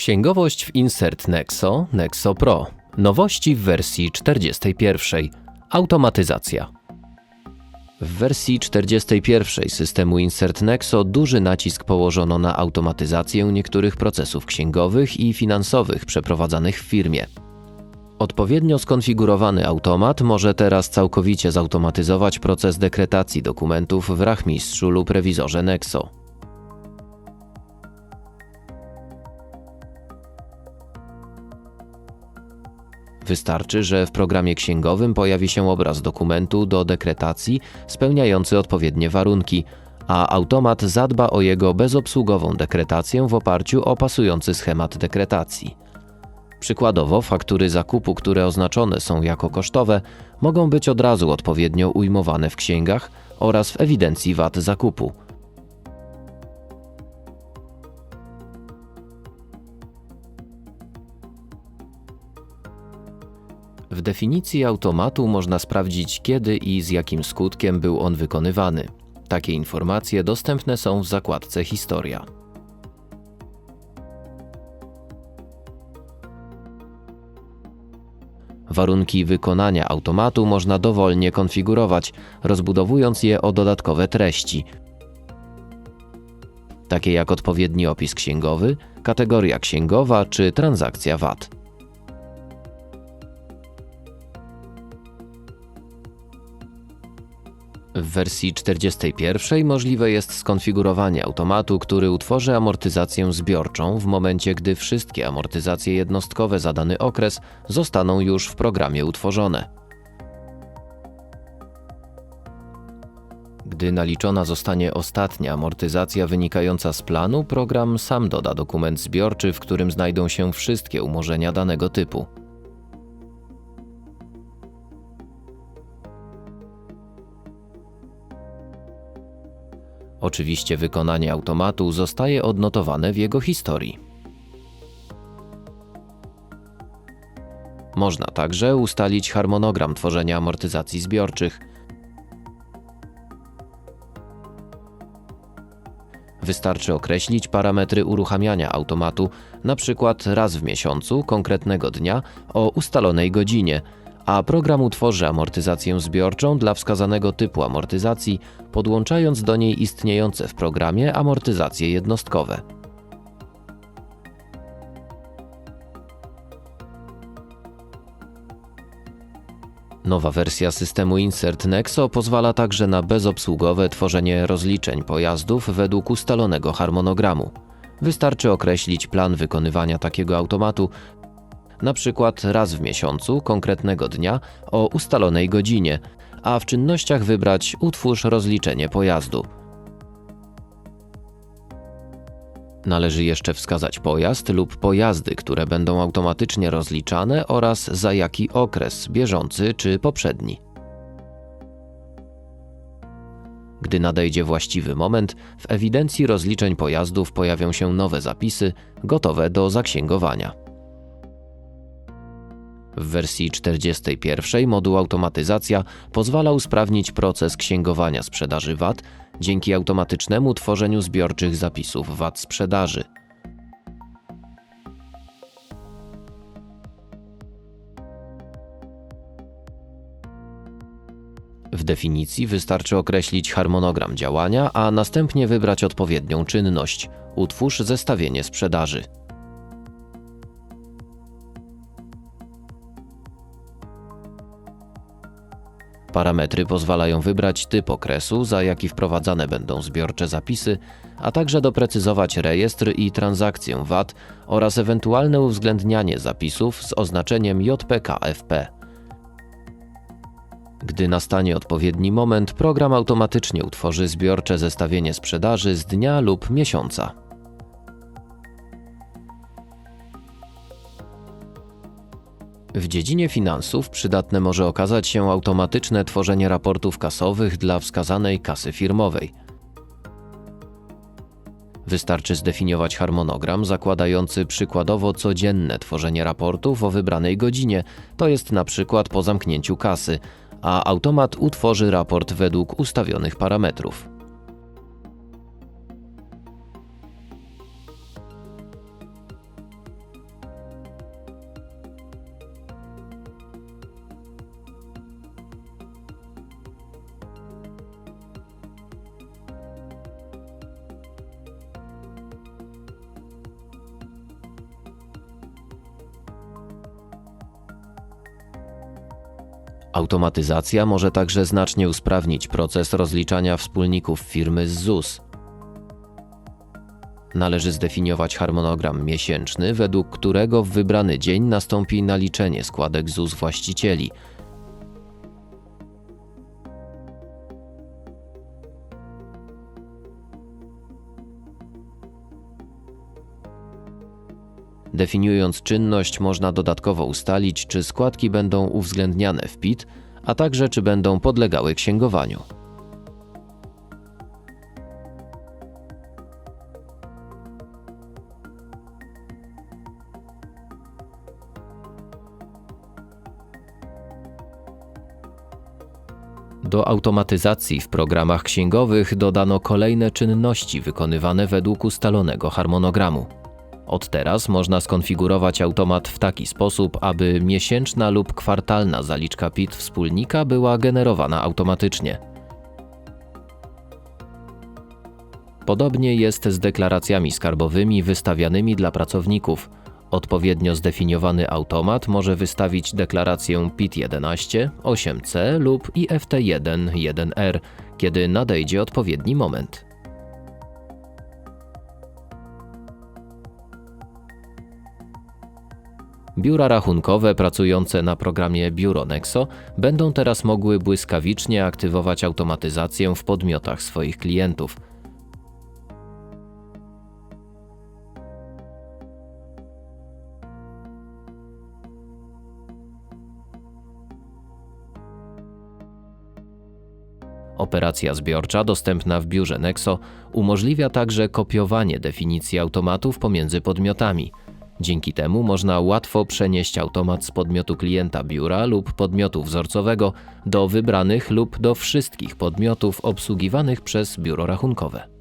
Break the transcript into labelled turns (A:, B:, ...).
A: Księgowość w Insert Nexo, Nexo Pro. Nowości w wersji 41. Automatyzacja. W wersji 41 systemu Insert Nexo duży nacisk położono na automatyzację niektórych procesów księgowych i finansowych przeprowadzanych w firmie. Odpowiednio skonfigurowany automat może teraz całkowicie zautomatyzować proces dekretacji dokumentów w rachmistrzu lub rewizorze Nexo. Wystarczy, że w programie księgowym pojawi się obraz dokumentu do dekretacji spełniający odpowiednie warunki, a automat zadba o jego bezobsługową dekretację w oparciu o pasujący schemat dekretacji. Przykładowo, faktury zakupu, które oznaczone są jako kosztowe, mogą być od razu odpowiednio ujmowane w księgach oraz w ewidencji VAT zakupu. W definicji automatu można sprawdzić, kiedy i z jakim skutkiem był on wykonywany. Takie informacje dostępne są w zakładce Historia. Warunki wykonania automatu można dowolnie konfigurować, rozbudowując je o dodatkowe treści, takie jak odpowiedni opis księgowy, kategoria księgowa czy transakcja VAT. W wersji 41 możliwe jest skonfigurowanie automatu, który utworzy amortyzację zbiorczą w momencie, gdy wszystkie amortyzacje jednostkowe za dany okres zostaną już w programie utworzone. Gdy naliczona zostanie ostatnia amortyzacja wynikająca z planu, program sam doda dokument zbiorczy, w którym znajdą się wszystkie umorzenia danego typu. Oczywiście wykonanie automatu zostaje odnotowane w jego historii. Można także ustalić harmonogram tworzenia amortyzacji zbiorczych. Wystarczy określić parametry uruchamiania automatu, np. raz w miesiącu konkretnego dnia o ustalonej godzinie, a program utworzy amortyzację zbiorczą dla wskazanego typu amortyzacji, podłączając do niej istniejące w programie amortyzacje jednostkowe. Nowa wersja systemu Insert Nexo pozwala także na bezobsługowe tworzenie rozliczeń pojazdów według ustalonego harmonogramu. Wystarczy określić plan wykonywania takiego automatu, na przykład raz w miesiącu konkretnego dnia o ustalonej godzinie, a w czynnościach wybrać Utwórz rozliczenie pojazdu. Należy jeszcze wskazać pojazd lub pojazdy, które będą automatycznie rozliczane oraz za jaki okres bieżący czy poprzedni. Gdy nadejdzie właściwy moment, w ewidencji rozliczeń pojazdów pojawią się nowe zapisy gotowe do zaksięgowania. W wersji 41 moduł automatyzacja pozwala usprawnić proces księgowania sprzedaży VAT dzięki automatycznemu tworzeniu zbiorczych zapisów VAT sprzedaży. W definicji wystarczy określić harmonogram działania, a następnie wybrać odpowiednią czynność utwórz zestawienie sprzedaży. Parametry pozwalają wybrać typ okresu, za jaki wprowadzane będą zbiorcze zapisy, a także doprecyzować rejestr i transakcję VAT oraz ewentualne uwzględnianie zapisów z oznaczeniem JPKFP. Gdy nastanie odpowiedni moment, program automatycznie utworzy zbiorcze zestawienie sprzedaży z dnia lub miesiąca. W dziedzinie finansów przydatne może okazać się automatyczne tworzenie raportów kasowych dla wskazanej kasy firmowej. Wystarczy zdefiniować harmonogram zakładający przykładowo codzienne tworzenie raportów o wybranej godzinie, to jest na przykład po zamknięciu kasy, a automat utworzy raport według ustawionych parametrów. Automatyzacja może także znacznie usprawnić proces rozliczania wspólników firmy z ZUS. Należy zdefiniować harmonogram miesięczny, według którego w wybrany dzień nastąpi naliczenie składek ZUS właścicieli. Definiując czynność, można dodatkowo ustalić, czy składki będą uwzględniane w PIT, a także czy będą podlegały księgowaniu. Do automatyzacji w programach księgowych dodano kolejne czynności wykonywane według ustalonego harmonogramu. Od teraz można skonfigurować automat w taki sposób, aby miesięczna lub kwartalna zaliczka PIT wspólnika była generowana automatycznie. Podobnie jest z deklaracjami skarbowymi wystawianymi dla pracowników. Odpowiednio zdefiniowany automat może wystawić deklarację PIT-11, 8C lub IFT1 1R, kiedy nadejdzie odpowiedni moment. Biura rachunkowe pracujące na programie Biuro Nexo będą teraz mogły błyskawicznie aktywować automatyzację w podmiotach swoich klientów. Operacja zbiorcza dostępna w biurze Nexo umożliwia także kopiowanie definicji automatów pomiędzy podmiotami. Dzięki temu można łatwo przenieść automat z podmiotu klienta biura lub podmiotu wzorcowego do wybranych lub do wszystkich podmiotów obsługiwanych przez biuro rachunkowe.